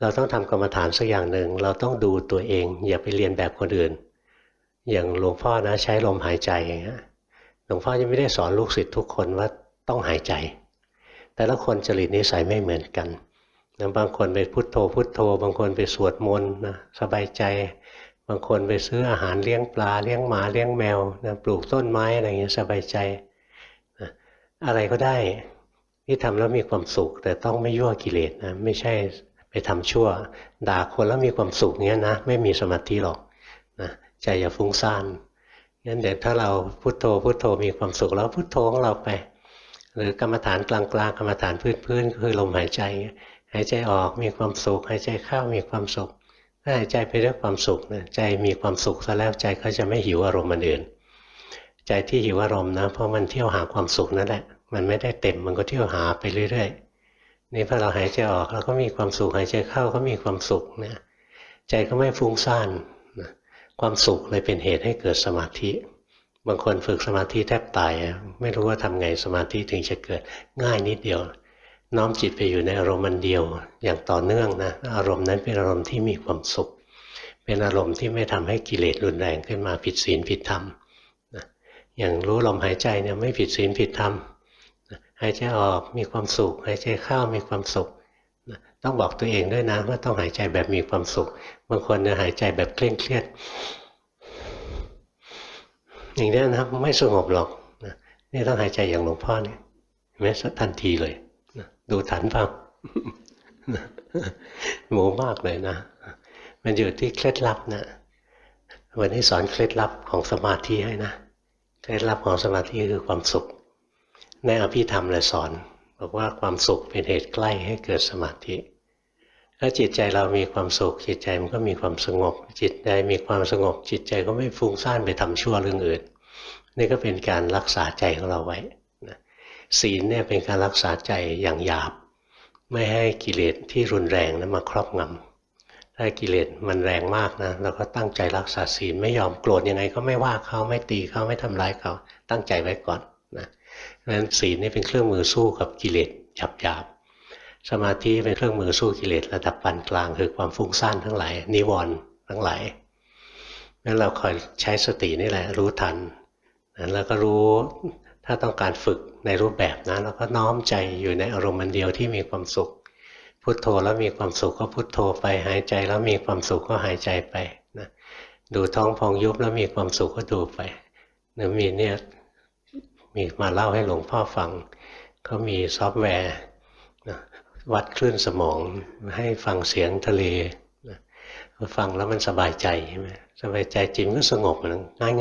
เราต้องทำกรรมฐานสักอย่างหนึ่งเราต้องดูตัวเอง อย่าไปเรียนแบบคนอื่น อย่างหลวงพ่อนะใช้ลมหายใจอย่างเงี้ยหลวงพ่อยังไม่ได้สอนลูกศิษย์ทุกคนว่าต้องหายใจ แต่ละคนจริตนิสัยไม่เหมือนกันนะบางคนไปพุโทโธพุโทโธ บางคนไปสวดมนต์นะสบายใจ บางคนไปซื้ออาหารเลี้ยงปลาเลี้ยงหมาเลี้ยงแมวนะปลูกต้นไม้อะไรเงี้ยสบายใจนะอะไรก็ได้ที่ทำแล้วมีความสุขแต่ต้องไม่ยั่วกิเลสนะไม่ใช่ ไปทำชั่ว ด่าคนแล้วมีความสุขเงี้ยนะไม่มีสมาธิหรอกนะใจอย่าฟุ้งซ่านงั้นเดี๋ยวถ้าเราพุโทโธพุโทโธมีความสุขแล้วพุโทโธของเราไป หรือกรรมฐานกลางๆกรรมฐานพื้นๆก็คือลมหายใจ หายใจออกมีความสุขหายใจเข้ามีความสุขถ้าหายใจไปด้วยความสุขนะใจมีความสุขซะแล้วใจก็จะไม่หิวอารมณ์มันอื่น ใจที่หิวอารมณ์นะเพราะมันเที่ยวหาความสุขนั่นแหละมันไม่ได้เต็มมันก็เที่ยวหาไปเรื่อยๆ นี่พอเราหายใจออกเราก็มีความสุขหายใจเข้าก็มีความสุขนะใจก็ไม่ฟุ้งซ่านนะความสุขเลยเป็นเหตุให้เกิดสมาธิ บางคนฝึกสมาธิแทบตายไม่รู้ว่าทำไงสมาธิถึงจะเกิดง่ายนิดเดียว น้อมจิตไปอยู่ในอารมณ์มันเดียวอย่างต่อเนื่องนะอารมณ์นั้นเป็นอารมณ์ที่มีความสุข เป็นอารมณ์ที่ไม่ทำให้กิเลสรุนแรงขึ้นมาผิดศีลผิดธรรมนะอย่างรู้ลมหายใจเนี่ยไม่ผิดศีลผิดธรรม หายใจออกมีความสุขหายใจเข้ามีความสุขต้องบอกตัวเองด้วยนะว่าต้องหายใจแบบมีความสุข บางคนเนี่ยหายใจแบบเคร่งเครียด อย่างนี้นะไม่สงบหรอกนี่ต้องหายใจอย่างหลวงพ่อเนี่ยแม้ทันทีเลยดูทันเปล่าหมูมากเลยนะ มันอยู่ที่เคล็ดลับนะวันนี้สอนเคล็ดลับของสมาธิให้นะ เคล็ดลับของสมาธิคือความสุข ในอภิธรรมเลยสอน บอกว่าความสุขเป็นเหตุใกล้ให้เกิดสมาธิ ถ้าจิตใจเรามีความสุข จิตใจมันก็มีความสงบ จิตใจมีความสงบ จิตใจก็ไม่ฟุ้งซ่านไปทำชั่วเรื่องอื่น นี่ก็เป็นการรักษาใจของเราไว้ศีลเนี่ยเป็นการรักษาใจอย่างหยาบ ไม่ให้กิเลสที่รุนแรงนะมาครอบงำถ้ากิเลสมันแรงมากนะเราก็ตั้งใจรักษาศีลไม่ยอมโกรธยังไงก็ไม่ว่าเขาไม่ตีเขาไม่ทำร้ายเขาตั้งใจไว้ก่อน นะนั้นศีลนี่เป็นเครื่องมือสู้กับกิเลสหยาบหยาบสมาธิเป็นเครื่องมือสู้กิเลสระดับปานกลางคือความฟุ้งซ่านทั้งหลายนิวรณ์ทั้งหลายนั้นเราคอยใช้สตินี่แหละรู้ทันแล้วก็รู้ถ้าต้องการฝึกในรูปแบบนะเราก็น้อมใจอยู่ในอารมณ์มันเดียวที่มีความสุข พุโทโธแล้วมีความสุขก็พุโทโธไปหายใจแล้วมีความสุขก็หายใจไปนะดูท้องพองยุบแล้วมีความสุขก็ดูไปเนือมีเนี่ย มีมาเล่าให้หลวงพ่อฟังเขามีซอฟต์แวร์วัดคลื่นสมองให้ฟังเสียงทะเลฟังแล้วมันสบายใจใช่ไหมสบายใจจิตก็สงบ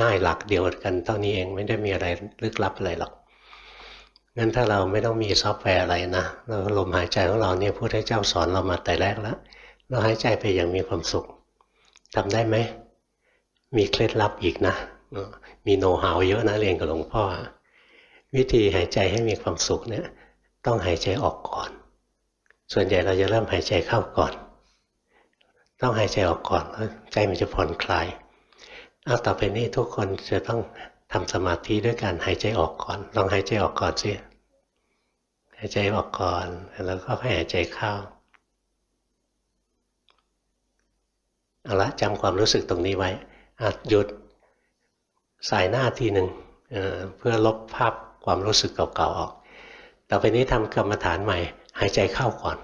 ง่ายๆหลักเดียวกันเท่านี้เองไม่ได้มีอะไรลึกลับอะไรหรอกงั้นถ้าเราไม่ต้องมีซอฟต์แวร์อะไรนะเราลมหายใจของเราเนี่ยพระเจ้าสอนเรามาแต่แรกแล้ว เราหายใจไปอย่างมีความสุขทำได้ไหม มีเคล็ดลับอีกนะ มีโน้ตหาวเยอะนะเรียนกับหลวงพ่อ วิธีหายใจให้มีความสุขเนี่ยต้องหายใจออกก่อน ส่วนใหญ่เราจะเริ่มหายใจเข้าก่อน ต้องหายใจออกก่อนแล้วใจมันจะผ่อนคลายเอาต่อไปนี้ทุกคนจะต้องทำสมาธิด้วยการหายใจออกก่อน ลองหายใจออกก่อนสิหายใจออกก่อน แล้วก็ให้หายใจเข้าเอาละจำความรู้สึกตรงนี้ไว้อหยุดสายหน้าทีหนึ่งเพื่อลบภาพ ความรู้สึกเก่าๆออก ต่อไปนี้ทำกรรมฐานใหม่ หายใจเข้าก่อน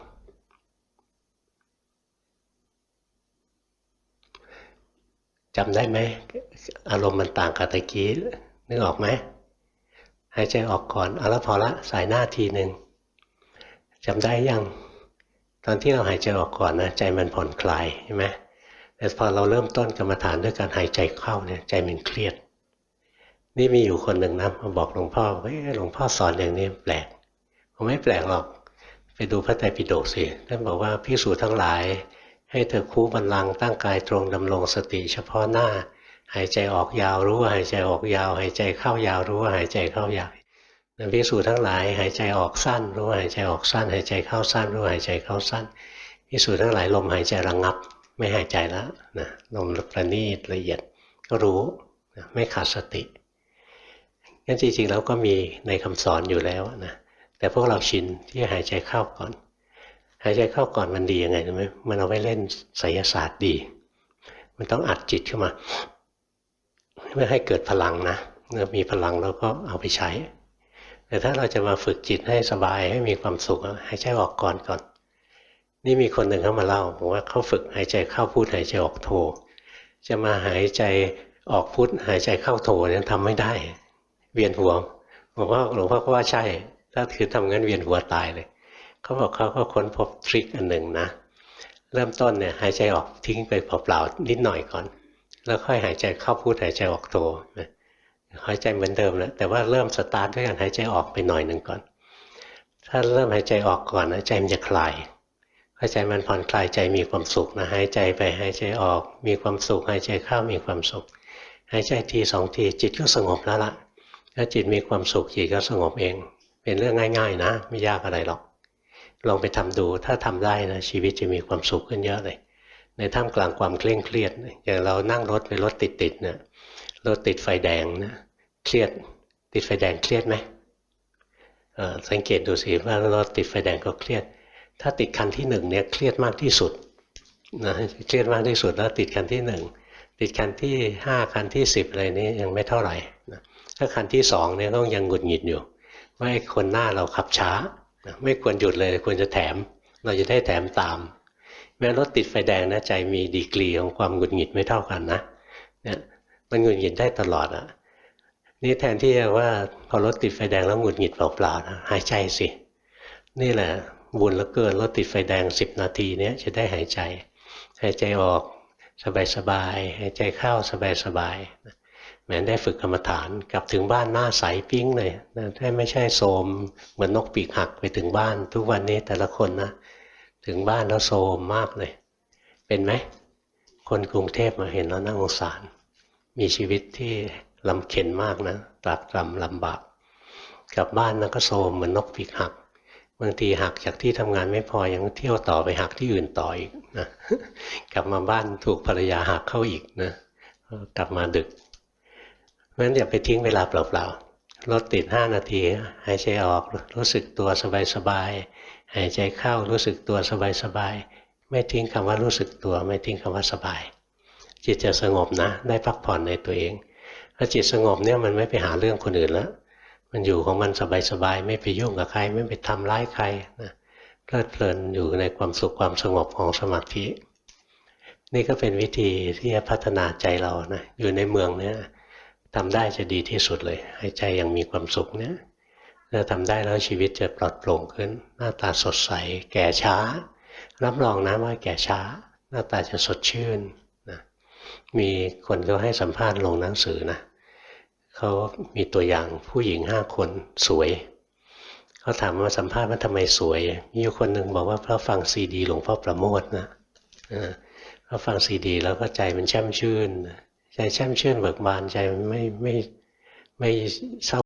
จำได้ไหม อารมณ์มันต่างกับตะกี้ นึกออกไหม หายใจออกก่อน เอาละพอละ สายหน้าทีหนึ่งจำได้ยัง ตอนที่เราหายใจออกก่อนนะ ใจมันผ่อนคลายใช่ไหมแต่พอเราเริ่มต้นกรรมฐานด้วยการหายใจเข้าเนี่ยใจมันเครียด นี่มีอยู่คนหนึ่งนะมาบอกหลวงพ่อว่าหลวงพ่อสอนอย่างนี้แปลกผมไม่แปลกหรอก ไปดูพระไตรปิฎกสิท่านบอกว่าพิสูจทั้งหลาย ให้เธอคู่บันลังตั้งกายตรงดำรงสติเฉพาะหน้า หายใจออกยาวรู้ว่าหายใจออกยาว หายใจเข้ายาวรู้ว่าหายใจเข้ายาวนันพิสูจทั้งหลาย หายใจออกสั้น รู้ว่าหายใจออกสั้น หายใจเข้าสั้น รู้ว่าหายใจเข้าสั้นพิสูจทั้งหลายลมหายใจระงับ ไม่หายใจแล้วนะลมประณีตละเอียดก็รู้ไม่ขาดสติ งั้นจริงๆแล้วก็มีในคำสอนอยู่แล้วนะแต่พวกเราชินที่หายใจเข้าก่อน หายใจเข้าก่อนมันดียังไงรู้ไหมมันเอาไว้เล่นไสยศาสตร์ดี มันต้องอัดจิตเข้ามาเพื่อให้เกิดพลังนะเมื่อมีพลังเราก็เอาไปใช้ แต่ถ้าเราจะมาฝึกจิตให้สบายให้มีความสุขหายใจออกก่อนก่อน นี่มีคนหนึ่งเข้ามาเล่าบอกว่าเขาฝึกหายใจเข้าพูดหายใจออกโทจะมาหายใจออกพุทหายใจเข้าโทเนี่ยทำไม่ได้ เวียนหัวบอกว่าหลวงพ่อก็ว่าใช่ ถ้าคือทำงั้นเวียนหัวตายเลยเขาบอกเขาก็ค้นพบทริคอันหนึ่งนะเริ่มต้นเนี่ยหายใจออกทิ้งไปเปล่าๆนิดหน่อยก่อน แล้วค่อยหายใจเข้าพูดหายใจออกโทหายใจเหมือนเดิมแล้วแต่ว่าเริ่มสตาร์ทด้วยการหายใจออกไปหน่อยหนึ่งก่อน ถ้าเริ่มหายใจออกก่อนนะใจมันจะคลายพอใจมันผ่อนคลายใจมีความสุขนะหายใจไปหายใจออก มีความสุขหายใจเข้ามีความสุขหายใจทีสองทีจิตก็สงบแล้วล่ะ ถ้าจิตมีความสุขจิตก็สงบเอง เป็นเรื่องง่าย ๆ นะ ไม่ยากอะไรหรอก ลองไปทำดูถ้าทำได้นะชีวิตจะมีความสุขขึ้นเยอะเลย ในท่ามกลางความเคร่งเครียดอย่างเรานั่งรถไปรถติดๆเนี่ยรถติดไฟแดงนะเครียดติดไฟแดงเครียดไหมสังเกตดูสิว่ารถติดไฟแดงก็เครียด ถ้าติดคันที่หนึ่งเนี่ยเครียดมากที่สุดนะเครียดมากที่สุดแล้วติดคันที่หนึ่งติดคันที่ห้าคันที่สิบอะไรนี้ยังไม่เท่าไหร่นะ ถ้าคันที่สองเนี่ยต้องยังหงุดหงิดอยู่ว่าไอ้คนหน้าเราขับช้า ไม่ควรหยุดเลยควรจะแถม เราจะได้แถมตาม แม้รถติดไฟแดงนะใจมีดีกรีของความหงุดหงิดไม่เท่ากันนะเนี่ยมันหงุดหงิดได้ตลอดอะนี่แทนที่จะว่าพอรถติดไฟแดงแล้วหงุดหงิดเปล่าๆนะหายใจสิ นี่แหละบุญเหลือเกินรถติดไฟแดงสิบนาทีเนี้ยจะได้หายใจ หายใจออกสบายๆหายใจเข้าสบายๆ แม้ได้ฝึกกรรมฐานกลับถึงบ้านหน้าใสปิ้งเลยนะถ้าไม่ใช่โสมเหมือนนกปีกหักไปถึงบ้าน ทุกวันนี้แต่ละคนนะ ถึงบ้านแล้วโซมมากเลย เป็นไหม คนกรุงเทพมาเห็นแล้วน่าสงสาร มีชีวิตที่ลำเค็ญมากนะตรากตรำลำบากกลับบ้านแล้วก็โซมเหมือนนกปีกหักบางทีหักจากที่ทำงานไม่พอยังเที่ยวต่อไปหักที่อื่นต่ออีกนะกลับมาบ้านถูกภรรยาหักเข้าอีกนะกลับมาดึก เพราะฉะนั้นอย่าไปทิ้งเวลาเปล่าๆรถติดห้านาที หายใจออกรู้สึกตัวสบายๆหายใจเข้ารู้สึกตัวสบายๆไม่ทิ้งคำว่ารู้สึกตัว ไม่ทิ้งคำว่าสบาย จิตจะสงบนะ ได้พักผ่อนในตัวเองถ้าจิตสงบเนี่ยมันไม่ไปหาเรื่องคนอื่นแล้วมันอยู่ของมันสบายๆไม่ไปยุ่งกับใคร ไม่ไปทำร้ายใครนะเพลิดเพลินอยู่ในความสุขความสงบของสมาธินี่ก็เป็นวิธีที่จะพัฒนาใจเรานะอยู่ในเมืองเนี่ย ทำได้จะดีที่สุดเลย ให้ใจยังมีความสุขเนี่ยถ้าทำได้แล้วชีวิตจะปลอดโปร่งขึ้น หน้าตาสดใส แก่ช้า รับรองนะว่าแก่ช้า หน้าตาจะสดชื่นนะมีคนเขาให้สัมภาษณ์ลงหนังสือนะเขามีตัวอย่างผู้หญิงห้าคนสวยเขาถามว่าสัมภาษณ์ว่าทำไมสวย มีอยู่คนหนึ่งบอกว่าเพราะฟังซีดีหลวงพ่อประโมทนะเออเพราะฟังซีดี แล้วก็ใจมันแช่มชื่น ใจแช่มชื่นเบิกบานใจไม่ไม่ไม่เศร้า